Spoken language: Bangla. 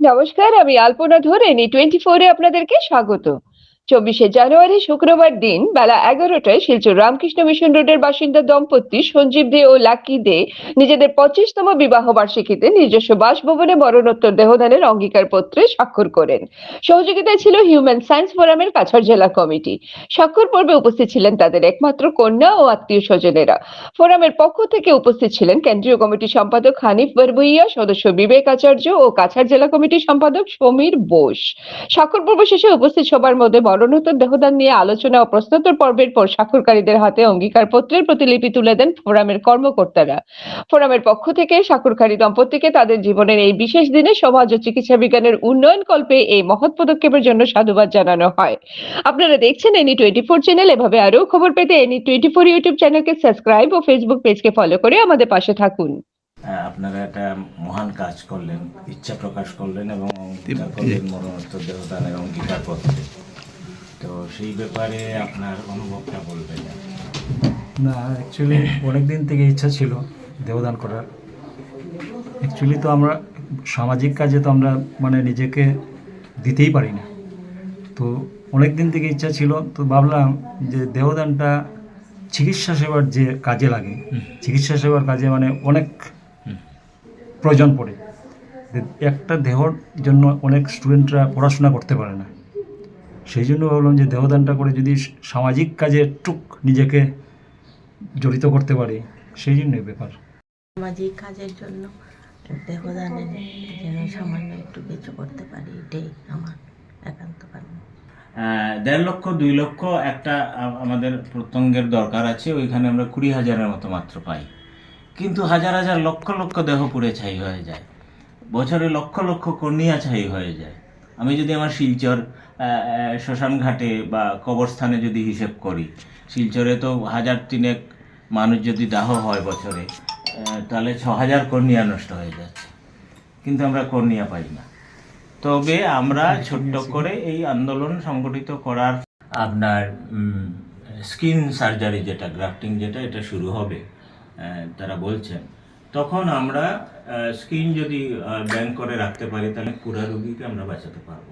নমস্কার আমি আলপনা ধরেন এই টোয়েন্টি ফোরে আপনাদেরকে স্বাগত। চব্বিশে জানুয়ারি শুক্রবার দিন বেলা এগারোটায় শিলচর রামকৃষ্ণ মিশন রোডের বাসিন্দা দম্পতি সঞ্জীব দে ও লাকি দে নিজেদের পঁচিশতম বিবাহ বার্ষিকীতে নিজস্ব বাসভবনে মরণোত্তর দেহদানের অঙ্গীকার পত্রে স্বাক্ষর করেন। সহযোগিতায় ছিল হিউম্যান সায়েন্স ফোরামের কাছাড় জেলা কমিটি। স্বাক্ষর পর্বে উপস্থিত ছিলেন তাদের একমাত্র কন্যা ও আত্মীয় স্বজনেরা। ফোরামের পক্ষ থেকে উপস্থিত ছিলেন কেন্দ্রীয় কমিটির সম্পাদক হানিফ বরবইয়া, সদস্য বিবেক আচার্য ও কাছাড় জেলা কমিটির সম্পাদক সমীর বোস। স্বাক্ষর পর্ব শেষে উপস্থিত সবার মধ্যে মরণোত্তর দেহদান নিয়ে আলোচনা ও প্রশ্নোত্তর পর্বের পর স্বাক্ষরকারীদের হাতে অঙ্গীকার পত্রের প্রতিলিপি তুলে দেন ফোরামের কর্মকর্তারা। ফোরামের পক্ষ থেকে স্বাক্ষরকারী দম্পতিকে তাদের জীবনের এই বিশেষ দিনে সমাজ ও চিকিৎসা বিজ্ঞানের উন্নয়ন কল্পে এই মহৎ পদক্ষেপের জন্য সাধুবাদ জানানো হয়। আপনারা দেখছেন এনি টোয়েন্টি ফোর চ্যানেল এভাবে আরও খবর পেতে এনি টোয়েন্টি ফোর ইউটিউব চ্যানেলকে সাবস্ক্রাইব ও ফেসবুক পেজকে ফলো করে আমাদের পাশে থাকুন। হ্যাঁ, আপনারা একটা মহান কাজ করলেন ইচ্ছা প্রকাশ করলেন এবং করলেন মরণোত্তর দেবতানের অঙ্গীকার পত্রে তো সেই ব্যাপারে আপনার অনুভবটা বলবেন না অ্যাকচুয়ালি অনেক দিন থেকে ইচ্ছা ছিল দেহদান করার। অ্যাকচুয়ালি তো আমরা সামাজিক কাজে তো আমরা মানে নিজেকে দিতেই পারি না। তো অনেক দিন থেকে ইচ্ছা ছিল তো ভাবলাম যে দেহদানটা চিকিৎসা সেবার যে কাজে লাগে চিকিৎসা সেবার কাজে মানে অনেক প্রয়োজন পড়ে। একটা দেহর জন্য অনেক স্টুডেন্টরা পড়াশোনা করতে পারে না। সেই জন্য ভাবলাম যে দেহদানটা করে যদি সামাজিক কাজে টুক নিজেকে জড়িত করতে পারি সেই জন্যই ব্যাপার। সামাজিক কাজের জন্য দেহদানের যেন সামান্য একটু কিছু করতে পারি এটাই আমার একান্ত কারণ দেড় লক্ষ দুই লক্ষ একটা আমাদের প্রত্যঙ্গের দরকার আছে ওইখানে আমরা কুড়ি হাজারের মতো মাত্র পাই। কিন্তু হাজার হাজার লক্ষ লক্ষ দেহ পুড়ে ছাই হয়ে যায় বছরে লক্ষ লক্ষ কর্নিয়া ছাই হয়ে যায়। আমি যদি আমার শিলচর আহ, আহ, শ্মশান ঘাটে বা কবরস্থানে যদি হিসেব করি শিলচরে তো হাজার তিনেক মানুষ যদি দাহ হয় বছরে তাহলে ছ হাজার কর্নিয়া নষ্ট হয়ে যাচ্ছে। কিন্তু আমরা কর্নিয়া পাই না। তবে আমরা ছোট্ট করে এই আন্দোলন সংগঠিত করার আপনার স্কিন সার্জারি যেটা গ্রাফটিং যেটা এটা শুরু হবে তারা বলছেন। তখন আমরা স্কিন যদি ব্যাংক করে রাখতে পারি তাহলে পুরা রোগীকে আমরা বাঁচাতে পারব।